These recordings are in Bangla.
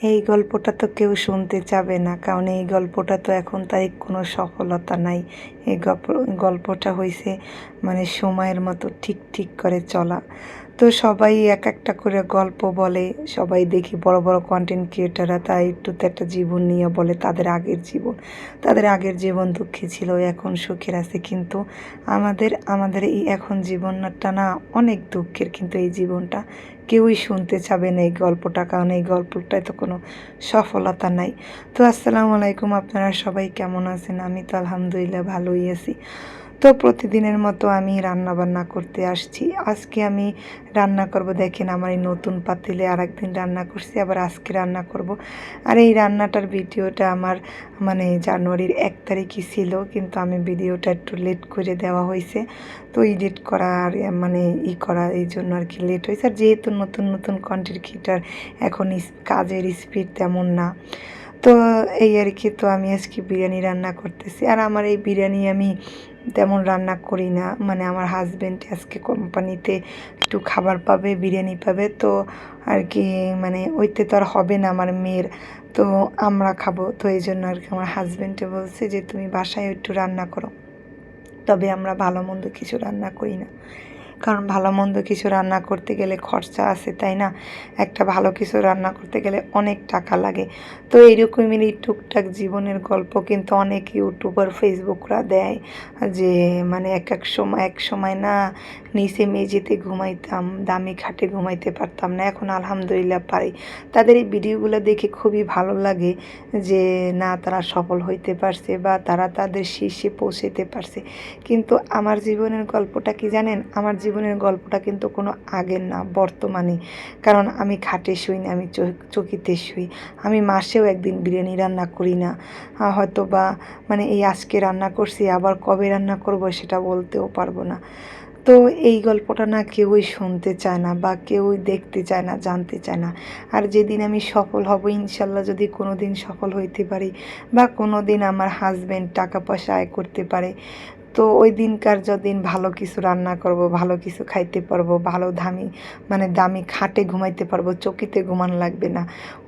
এই গল্পটা তো কেউ শুনতে চাবে না, কারণ এই গল্পটা তো এখন তাই কোনো সফলতা নাই। এই গল্প গল্পটা হয়েছে মানে সময়ের মতো ঠিক ঠিক করে চলা। তো সবাই এক একটা করে গল্প বলে, সবাই দেখি বড় বড় কন্টেন্ট ক্রিয়েটাররা তাই একটু তো একটা জীবন নিয়ে বলে তাদের আগের জীবন। তাদের আগের জীবন দুঃখী ছিল, এখন সুখের আছে। কিন্তু আমাদের আমাদের এই এখন জীবনটা না অনেক দুঃখের। কিন্তু এই জীবনটা কেউই শুনতে চাবে না এই গল্পটা। কারণ এই গল্পটায় তো কোনো সফলতা নাই। তো আসসালামু আলাইকুম আপনারা সবাই কেমন আছেন? আমি তো আলহামদুলিল্লাহ ভালোই আছি। তো প্রতিদিনের মতো আমি রান্না বান্না করতে আসছি। আজকে আমি রান্না করব, দেখেন আমার এই নতুন পাতিলে আর একদিন রান্না করছি, আবার আজকে রান্না করব। আর এই রান্নাটার ভিডিওটা আমার মানে জানুয়ারির এক তারিখই ছিল, কিন্তু আমি ভিডিওটা একটু লেট করে দেওয়া হয়েছে। তো এডিট করা আর মানে ই করা, এই জন্য আর কি লেট হয়েছে। আর যেহেতু নতুন নতুন কন্টেন্ট ক্রিয়েটার এখন কাজের স্পিড তেমন না। তো এই আর কি, তো আমি আজকে বিরিয়ানি রান্না করতেছি। আর আমার এই বিরিয়ানি আমি তেমন রান্না করি না। মানে আমার হাজব্যান্ড আজকে কোম্পানিতে একটু খাবার পাবে, বিরিয়ানি পাবে, তো আর কি মানে ওইতে তো আর হবে না আমার মেয়ের। তো আমরা খাব, তো এই জন্য আর কি আমার হাজব্যান্ডে বলছে যে, তুমি বাসায় একটু রান্না করো। তবে আমরা ভালো মন্দ কিছু রান্না করি না। কারণ ভালো মন্দ কিছু রান্না করতে গেলে খরচা আছে, তাই না? একটা ভালো কিছু রান্না করতে গেলে অনেক টাকা লাগে। তো এইরকমই টুকটাক জীবনের গল্প কিন্তু অনেক ইউটিউবার, ফেসবুকরা দেয় যে মানে এক এক সময় এক সময় না নিচে মেঝেতে ঘুমাইতাম, দামি খাটে ঘুমাইতে পারতাম না, এখন আলহামদুলিল্লাহ পারি। তাদের এই ভিডিওগুলো দেখে খুবই ভালো লাগে যে, না, তারা সফল হইতে পারছে বা তারা তাদের শীর্ষে পৌঁছেতে পারছে। কিন্তু আমার জীবনের গল্পটা কি জানেন? আমার জীবনের গল্পটা কিন্তু কোনো আগের না, বর্তমানে। কারণ আমি খাটে শুই না, আমি চকিতে শুই। আমি মাসেও একদিন বিরিয়ানি রান্না করি না। হয়তো বা মানে এই আজকে রান্না করছি, আবার কবে রান্না করব সেটা বলতেও পারব না। তো এই গল্পটা না কেউই শুনতে চায় না বা কেউই দেখতে চায় না, জানতে চায় না। আর যেদিন আমি সফল হব, ইনশাল্লাহ যদি কোনো দিন সফল হইতে পারি বা কোনো দিন আমার হাজব্যান্ড টাকা পয়সা আয় করতে পারে, তো ওই দিনকার যদিন ভালো কিছু রান্না করব, ভালো কিছু খাইতে পারব, ভালো দামি মানে দামি খাটে ঘুমাইতে পারব, চকিতে ঘুমানো লাগবে না।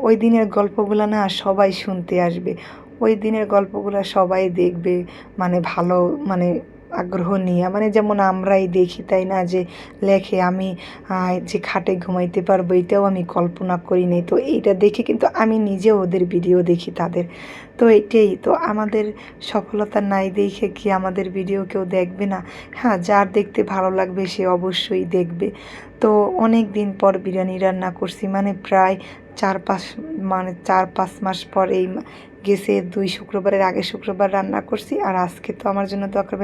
ওই দিনের গল্পগুলো না সবাই শুনতে আসবে। ওই দিনের গল্পগুলো সবাই দেখবে মানে ভালো মানে আগ্রহ নিয়ে। মানে যেমন আমরাই দেখি, তাই না? যে লেখে, আমি যে খাটে ঘুমাইতে পারব, এটাও আমি কল্পনা করি নাই। তো এইটা দেখে কিন্তু আমি নিজেও ওদের ভিডিও দেখি তাদের। তো এটাই। তো আমাদের সফলতা নাই দেখে কি আমাদের ভিডিও কেউ দেখবে না? হ্যাঁ যার দেখতে ভালো লাগবে, সে অবশ্যই দেখবে। তো অনেক দিন পর বিরিয়ানি রান্না করছি মানে প্রায় চার পাঁচ মানে চার পাঁচ মাস পর এই গেছে দুই শুক্রবারের আগে শুক্রবার রান্না করছি, আর আজকে তো আমার জন্য দরকার